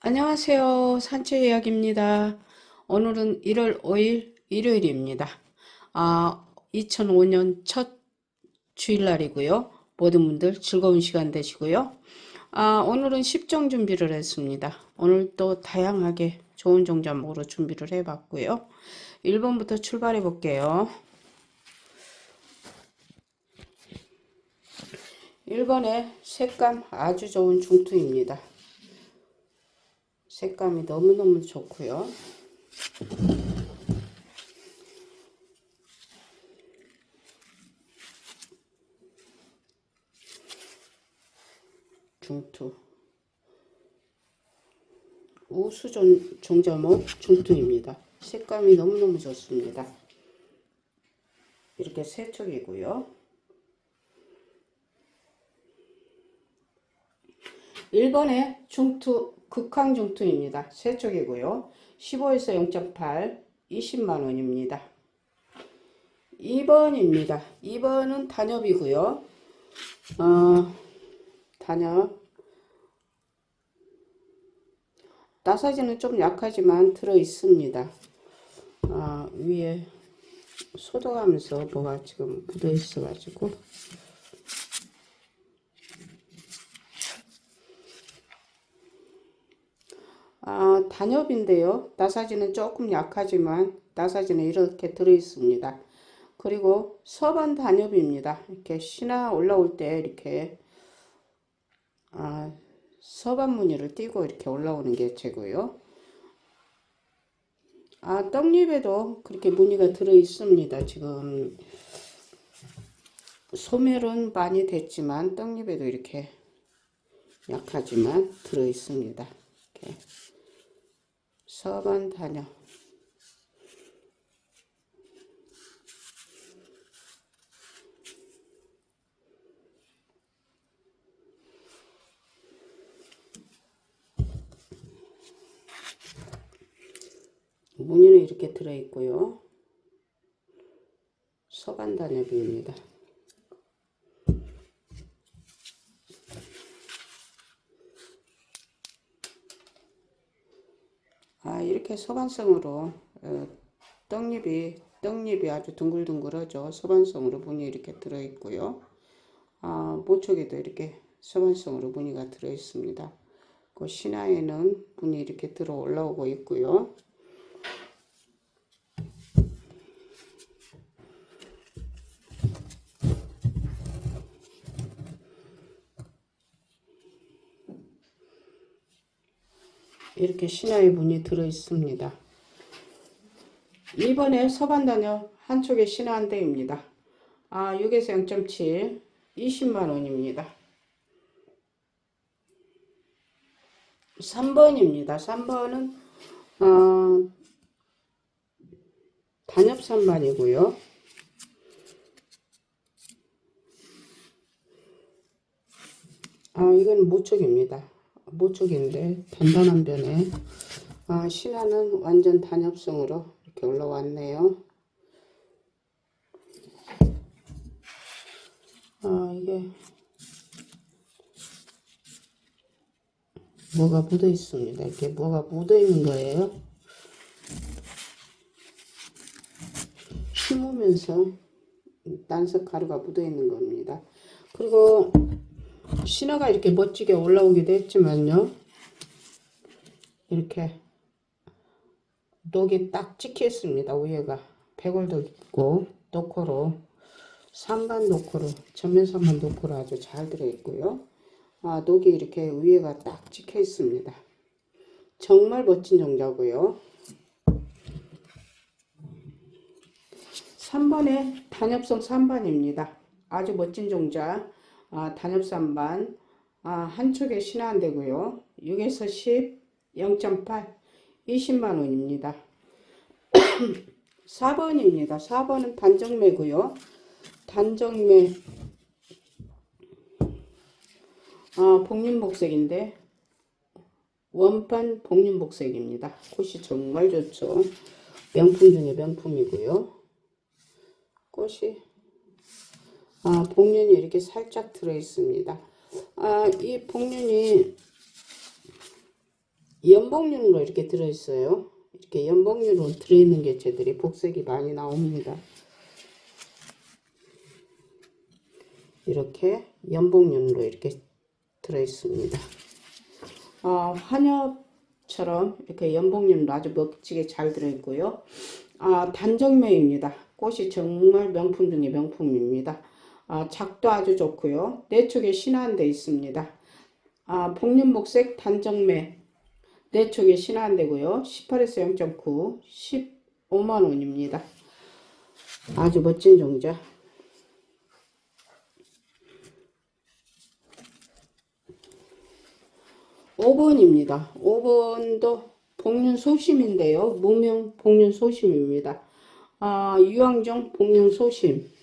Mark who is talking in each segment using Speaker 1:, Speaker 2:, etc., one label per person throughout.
Speaker 1: 안녕하세요. 산책 이야기입니다. 오늘은 1월 5일 일요일입니다. 아, 2005년 첫 주일날이고요. 모든 분들 즐거운 시간 되시고요. 아, 오늘은 10종 준비를 했습니다. 오늘 또 다양하게 좋은 종자목으로 준비를 해봤고요. 1번부터 출발해 볼게요. 1번에 색감 아주 좋은 중투입니다. 색감이 너무너무 좋고요. 중투 우수 종, 종자목 중투입니다. 색감이 너무너무 좋습니다. 이렇게 세 촉이고요. 1번에 중투, 극황 중투입니다. 세 쪽이고요. 15에서 0.8, 20만원입니다. 2번입니다. 2번은 단엽이고요. 어, 단엽. 나사지는 좀 약하지만 들어 있습니다. 아, 위에 소독하면서 뭐가 지금 묻어 있어가지고. 아, 단엽인데요. 나사지는 조금 약하지만 나사지는 이렇게 들어 있습니다. 그리고 서반 단엽입니다. 이렇게 신화 올라올 때 이렇게 아, 서반 무늬를 띄고 이렇게 올라오는 게 최고요. 아, 떡잎에도 그렇게 무늬가 들어 있습니다. 지금 소멸은 많이 됐지만 떡잎에도 이렇게 약하지만 들어 있습니다. 이렇게. 서반 단엽 무늬는 이렇게 들어있고요. 서반 단엽입니다. 아, 이렇게 서반성으로 어, 떡잎이 떡잎이 아주 둥글둥글하죠. 서반성으로 무늬 이렇게 들어 있고요. 아, 모촉에도 이렇게 서반성으로 무늬가 들어 있습니다. 그 신화에는 무늬 이렇게 들어 올라오고 있고요. 이렇게 신화의 문이 들어 있습니다. 2번에 서반단역 한쪽에 신화 한 대입니다. 아, 6에서 0.7, 20만 원입니다. 3번입니다. 3번은 어, 단엽 선반이고요. 아, 이건 모촉입니다. 모촉인데 단단한 변에 아, 신화는 완전 단엽성으로 이렇게 올라왔네요. 아 이게 뭐가 묻어 있습니다. 이렇게 뭐가 묻어 있는 거예요. 심으면서 난석 가루가 묻어 있는 겁니다. 그리고 신화가 이렇게 멋지게 올라오기도 했지만요. 이렇게 녹이 딱 찍혀 있습니다. 위에가 백월도 있고 노코로 산반 노코로 전면 산반 노코로 아주 잘 들어 있고요. 아, 녹이 이렇게 위에가 딱 찍혀 있습니다. 정말 멋진 종자고요. 3번에 단엽성 3반입니다. 아주 멋진 종자. 아, 단엽 3반. 아, 한쪽에 신한 되고요. 6에서 10, 0.8, 20만 원입니다. 4번입니다. 4번은 단정매고요. 단정매 아, 복륜복색인데 원판 복륜복색입니다. 꽃이 정말 좋죠. 명품 중에 명품이고요. 꽃이 아, 복륜이 이렇게 살짝 들어 있습니다. 아, 이 복륜이 연봉률로 이렇게 들어있어요. 이렇게 연봉률로 들어있는 개체들이 복색이 많이 나옵니다. 이렇게 연봉률로 이렇게 들어있습니다. 아, 한엽처럼 이렇게 연봉률로 아주 멋지게 잘 들어있고요. 아, 단정매입니다. 꽃이 정말 명품 중의 명품입니다. 아, 작도 아주 좋고요. 내 쪽에 신화한데 있습니다. 아, 복륜복색 단정매 내 쪽에 신화한데고요. 18에서 0.9, 15만 원입니다. 아주 멋진 종자. 5번입니다. 5번도 복륜 소심인데요. 무명 복륜 소심입니다. 아, 유황종 복륜 소심.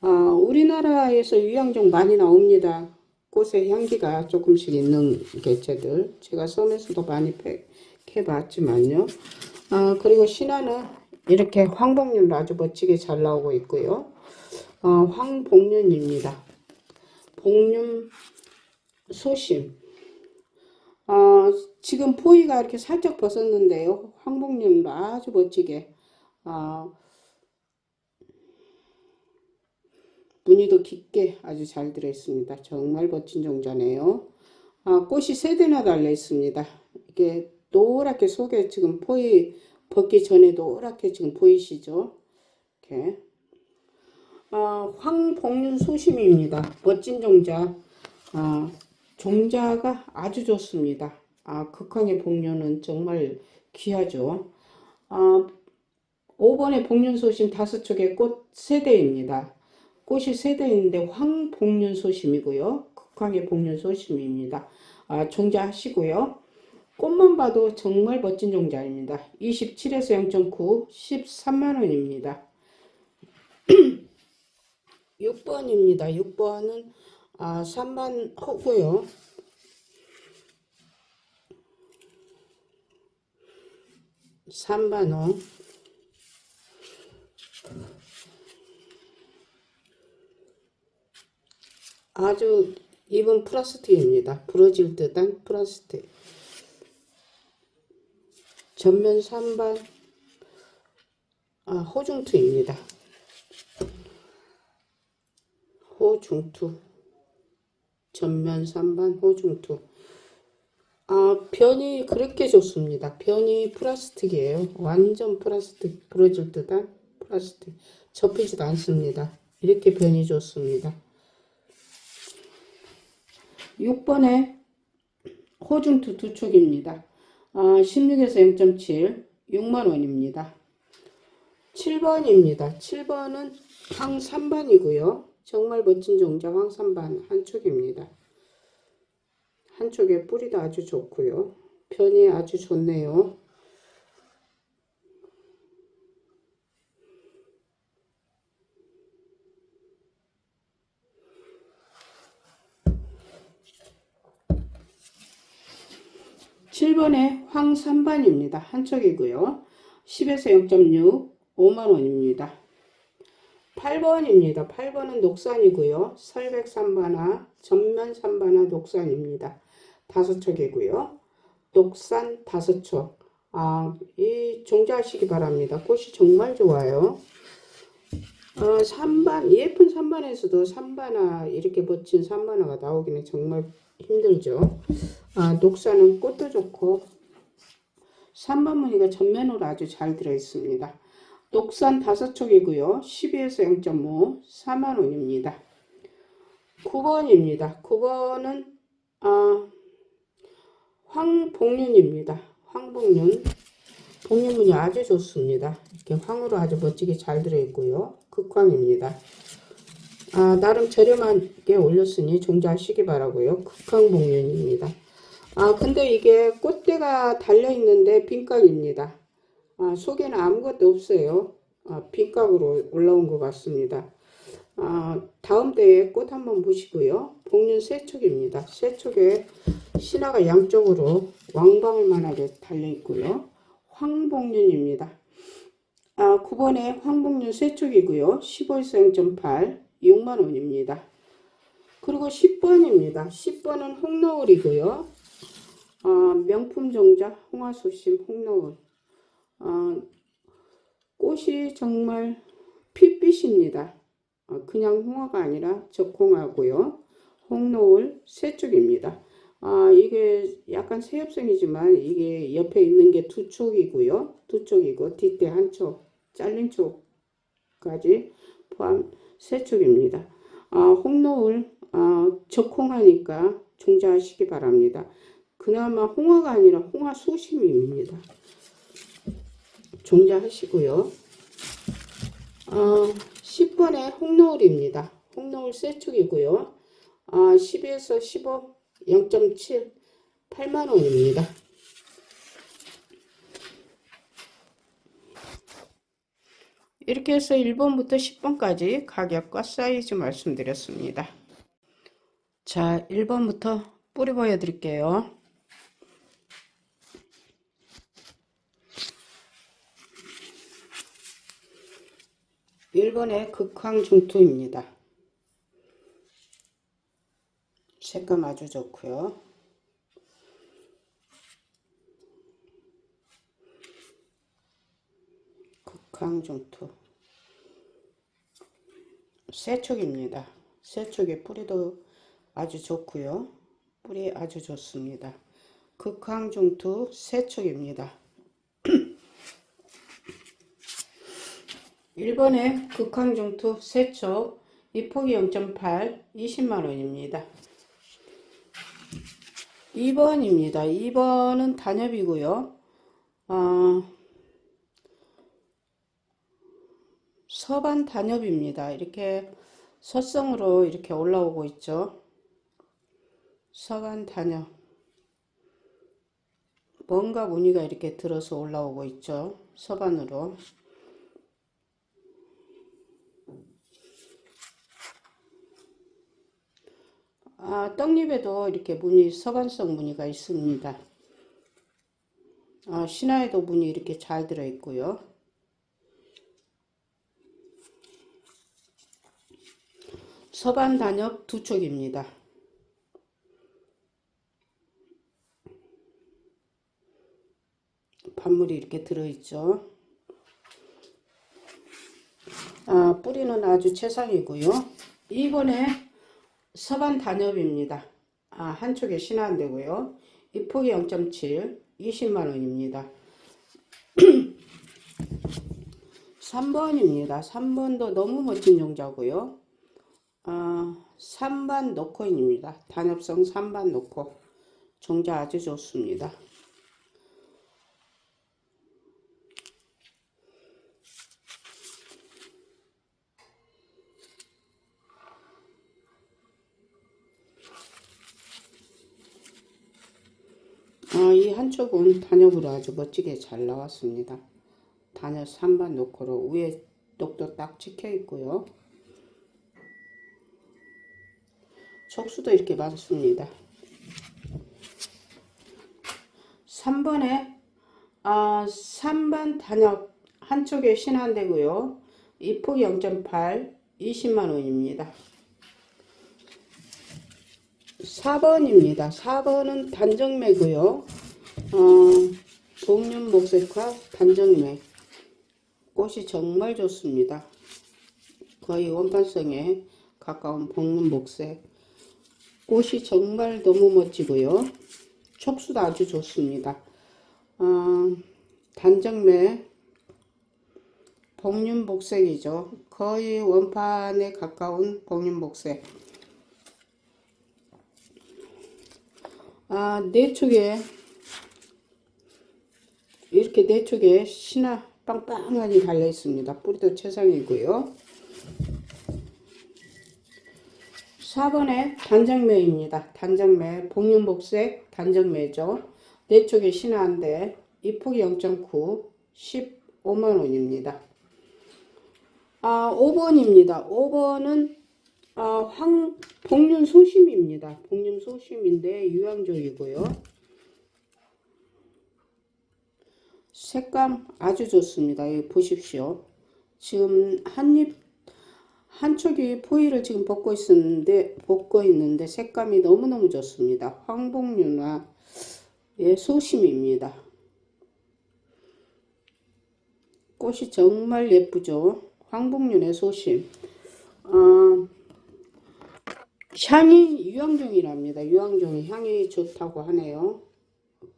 Speaker 1: 아, 우리나라에서 유황종 많이 나옵니다. 꽃의 향기가 조금씩 있는 개체들. 제가 섬에서도 많이 팩해봤지만요. 아, 그리고 신화는 이렇게 황복륜도 아주 멋지게 잘 나오고 있고요. 어, 황복륜입니다. 복륜 소심. 어, 지금 포위가 이렇게 살짝 벗었는데요. 황복륜도 아주 멋지게 어, 무늬도 깊게 아주 잘 들어있습니다. 정말 멋진 종자네요. 아, 꽃이 세 대나 달려 있습니다. 이게 노랗게 속에 지금 포위 벗기 전에 노랗게 지금 보이시죠? 이렇게 아, 황복륜 소심입니다. 멋진 종자. 아, 종자가 아주 좋습니다. 아, 극황의 복륜은 정말 귀하죠. 아, 5번의 복륜 소심 다섯 촉의 꽃 세 대입니다. 꽃이 세대인데 황복륜 소심이고요. 극황의 복륜 소심입니다. 아, 종자 하시고요. 꽃만 봐도 정말 멋진 종자입니다. 27에서 0.9, 13만원입니다. 6번입니다. 6번은 아, 3만 호고요. 삼반호 아주 입은 플라스틱입니다. 부러질 듯한 플라스틱. 전면 3반 아, 호중투입니다. 호중투 전면 3반 호중투 아 변이 그렇게 좋습니다. 변이 플라스틱이에요. 완전 플라스틱 부러질 듯한 플라스틱 접히지도 않습니다. 이렇게 변이 좋습니다. 6번에 호중투 두 촉입니다. 아, 16에서 0.7 6만원입니다. 7번입니다. 7번은 황 3반이고요. 정말 멋진 종자 황 3반 한 촉입니다. 한쪽에 뿌리도 아주 좋고요. 편이 아주 좋네요. (7번에) 황3반입니다 한쪽이고요 10에서 0.6 5만원입니다 8번입니다 8번은 녹산이고요 설백 3반화 전면 3반화 녹산입니다 다섯 촉이고요. 녹산 다섯 촉. 아, 이 종자하시기 바랍니다. 꽃이 정말 좋아요. 어, 3반, 예쁜 3반에서도 3반화, 이렇게 멋진 3반화가 나오기는 정말 힘들죠. 아, 녹산은 꽃도 좋고, 3반 무늬가 전면으로 아주 잘 들어있습니다. 녹산 다섯 촉이고요. 12에서 0.5, 4만원입니다. 9번입니다. 9번은, 아, 황복륜입니다. 황복륜. 복륜문이 아주 좋습니다. 이렇게 황으로 아주 멋지게 잘 들어있고요. 극황입니다. 아, 나름 저렴하게 올렸으니 종자하시기 바라고요. 극황복륜입니다. 아, 근데 이게 꽃대가 달려있는데 빈각입니다. 아, 속에는 아무것도 없어요. 아, 빈각으로 올라온 것 같습니다. 아, 다음 대에 꽃 한번 보시고요. 복륜 세촉입니다. 세촉에 신화가 양쪽으로 왕방울만하게 달려있고요. 황복륜입니다. 아, 9번에 황복륜 세촉이고요. 15에서 0.8 6만원입니다. 그리고 10번입니다. 10번은 홍노을이고요. 어, 명품 종자 홍화수심 홍노을 어, 꽃이 정말 핏빛입니다. 어, 그냥 홍화가 아니라 적홍하고요. 홍노을 세 쪽입니다. 아, 이게 약간 새엽성이지만 이게 옆에 있는 게 두 쪽이고요. 두 쪽이고 뒷대 한 쪽, 잘린 쪽까지 포함 세 쪽입니다. 아, 홍노을 아, 적홍하니까 종자하시기 바랍니다. 그나마 홍화가 아니라 홍화 수심입니다. 종자하시고요. 어, 10번에 홍노을입니다. 홍노을 세축이고요. 아, 12에서 15, 0.7, 8만원입니다. 이렇게 해서 1번부터 10번까지 가격과 사이즈 말씀드렸습니다. 자, 1번부터 뿌리 보여드릴게요. 1번의 극황 중투입니다. 색감 아주 좋고요. 극황중투 세촉입니다. 세촉의 뿌리도 아주 좋고요. 뿌리 아주 좋습니다. 극황중투 세촉입니다. 1번에 극황중투 세촉 이 폭이 0.8 20만원입니다. 2번입니다. 2번은 단엽이고요. 어, 서반 단엽입니다. 이렇게 서성으로 이렇게 올라오고 있죠. 서반 단엽. 뭔가 무늬가 이렇게 들어서 올라오고 있죠. 서반으로. 아, 떡잎에도 이렇게 무늬, 서반성 무늬가 있습니다. 아, 신화에도 무늬 이렇게 잘 들어 있고요. 서반 단엽 두 촉입니다. 반물이 이렇게 들어있죠. 아, 뿌리는 아주 최상이고요. 이번에 서반 단엽입니다. 아, 한쪽에 신한되고요. 이 폭이 0.7, 20만원입니다. 3번입니다. 3번도 너무 멋진 종자고요. 아, 3반 노코인입니다. 단엽성 3반 노코. 종자 아주 좋습니다. 아, 이 한쪽은 단엽으로 아주 멋지게 잘 나왔습니다. 단엽 3반 노코로 위에 똑도 딱 찍혀 있고요. 촉수도 이렇게 많습니다. 3번에 아, 3반 단엽 한쪽에 신한되고요. 이 폭이 0.8 20만원입니다. 4번입니다. 4번은 단정매고요. 어, 복륜 목색화 단정매. 꽃이 정말 좋습니다. 거의 원판성에 가까운 복륜 목색. 꽃이 정말 너무 멋지고요. 촉수도 아주 좋습니다. 어, 단정매 복륜 복색이죠. 거의 원판에 가까운 복륜 복색. 아, 네 축에 이렇게 네 축에 신화 빵빵하게 달려 있습니다. 뿌리도 최상이고요. 4번에 단정매입니다. 단정매, 복륜복색 단정매죠. 네 축에 신화인데 이 폭이 0.9, 15만원입니다. 아, 5번입니다. 5번은 아, 황, 복륜 소심입니다. 복륜 소심인데 유황종이고요. 색감 아주 좋습니다. 보십시오. 지금 한입 한쪽이 포위를 지금 벗고 있는데 벗고 있는데 색감이 너무너무 좋습니다. 황복륜화 예, 소심입니다. 꽃이 정말 예쁘죠. 황복륜의 소심. 어, 향이 유황종이랍니다. 유황종이 향이 좋다고 하네요.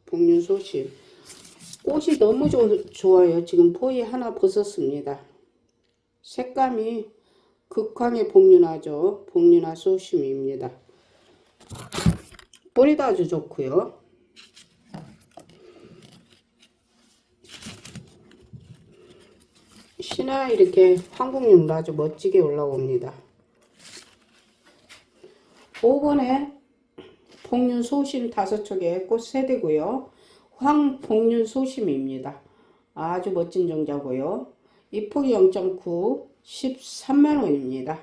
Speaker 1: 복륜 소심. 꽃이 너무 조, 좋아요. 지금 포이 하나 벗었습니다. 색감이 극황의 복륜화죠. 복륜화 소심입니다. 뿌리도 아주 좋고요. 신화 이렇게 황국육도 아주 멋지게 올라옵니다. 5번에 복륜 소심 다섯 촉에 꽃 세대고요. 황복륜 소심입니다. 아주 멋진 정자고요. 이 폭이 0.9, 13만원입니다.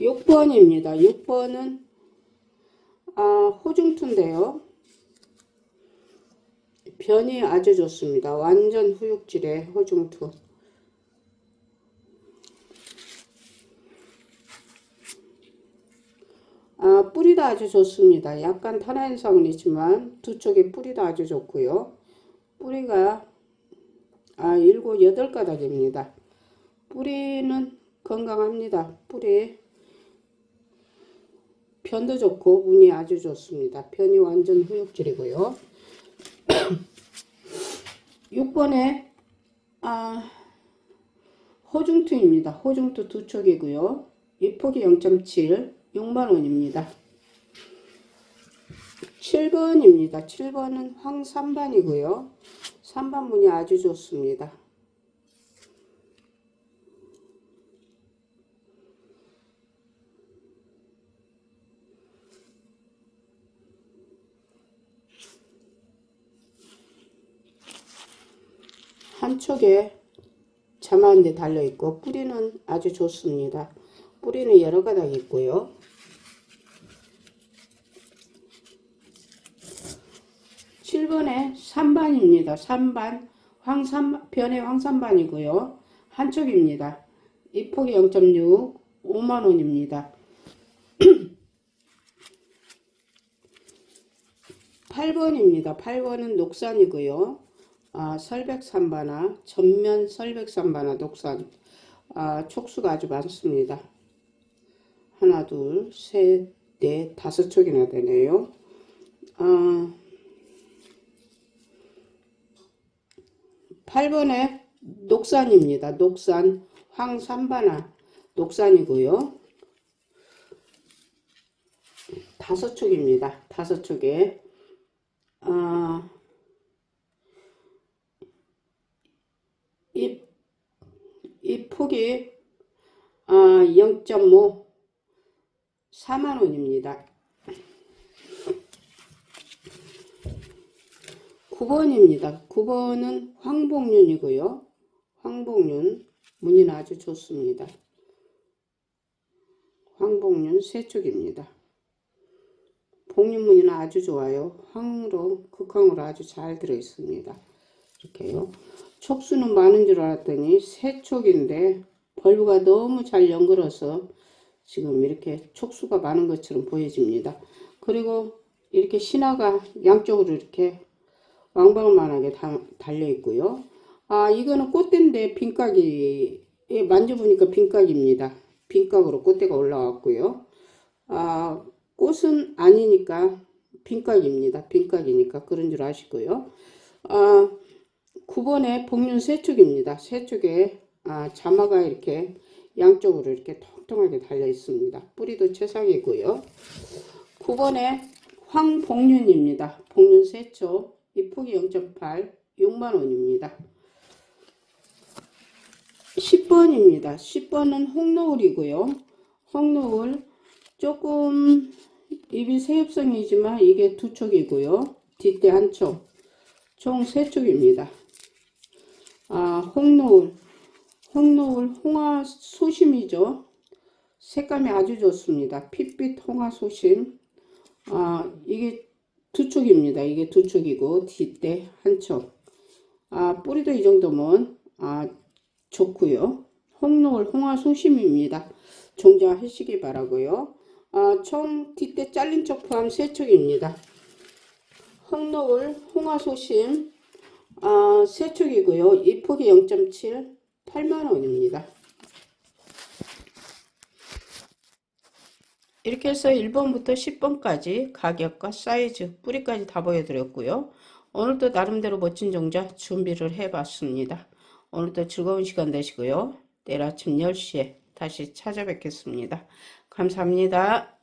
Speaker 1: 6번입니다. 6번은 아, 호중투인데요. 변이 아주 좋습니다. 완전 후육질의 호중투. 아, 뿌리도 아주 좋습니다. 약간 탄화 현상은 있지만 두 쪽에 뿌리도 아주 좋고요. 뿌리가 아, 일곱 여덟 가닥입니다. 뿌리는 건강합니다. 뿌리 편도 좋고 운이 아주 좋습니다. 편이 완전 후육질이고요. 6번에 아, 호중투입니다. 호중투 두 촉이고요. 이 폭이 0.7, 6만원입니다. 7번입니다. 7번은 황삼반이고요. 3반 문이 아주 좋습니다. 한쪽에 자만데 달려 있고 뿌리는 아주 좋습니다. 뿌리는 여러 가닥 있고요. 칠번에 3반입니다. 3반 황삼 변의 황삼반이고요. 한쪽입니다. 이 폭이 0.6 5만 원입니다. 8번입니다. 8번은 녹산이고요. 아, 설백삼바나 전면 설백삼바나 녹산 아, 촉수가 아주 많습니다. 하나, 둘, 셋, 넷, 다섯 촉이나 되네요. 아, 8번에 녹산입니다. 녹산 황삼바나 녹산이고요. 다섯 촉입니다. 다섯 촉에 아, 이, 이 폭이 아, 0.5 4만 원입니다. 9번입니다. 9번은 황복륜이고요. 황복륜 무늬는 아주 좋습니다. 황복륜 세 쪽입니다. 복륜 무늬는 아주 좋아요. 황으로 극황으로 아주 잘 들어 있습니다. 이렇게요. 촉수는 많은 줄 알았더니 세 촉인데 벌브가 너무 잘 연결어서 지금 이렇게 촉수가 많은 것처럼 보여집니다. 그리고 이렇게 신화가 양쪽으로 이렇게 왕방만하게 다, 달려 있고요. 아 이거는 꽃대인데 빈각이 예, 만져보니까 빈각입니다. 빈각으로 꽃대가 올라왔고요. 아 꽃은 아니니까 빈각입니다. 빈각이니까 그런 줄 아시고요. 아 9번에 복륜 세 쪽입니다. 세 쪽에 아, 자마가 이렇게 양쪽으로 이렇게 통통하게 달려 있습니다. 뿌리도 최상이고요. 9번에 황복륜입니다. 복륜 세초 이 폭이 0.8 6만원입니다. 10번입니다. 10번은 홍노을이고요. 홍노을 조금 입이 세엽성이지만 이게 두 촉이고요. 뒷대 한 촉. 총 세 촉입니다. 아, 홍노을. 홍노을 홍화 소심이죠. 색감이 아주 좋습니다. 핏빛 홍화 소심. 아, 이게 두 촉입니다. 이게 두 촉이고 뒷대 한 촉. 아, 뿌리도 이 정도면 아, 좋고요. 홍노을 홍화 소심입니다. 종자하시기 바라고요. 아, 총 뒷대 잘린 쪽 포함 3촉입니다. 흑노을 홍화 소심 아, 3촉이고요. 이 폭이 0.7 8만원입니다. 이렇게 해서 1번부터 10번까지 가격과 사이즈, 뿌리까지 다 보여드렸고요. 오늘도 나름대로 멋진 종자 준비를 해봤습니다. 오늘도 즐거운 시간 되시고요. 내일 아침 10시에 다시 찾아뵙겠습니다. 감사합니다.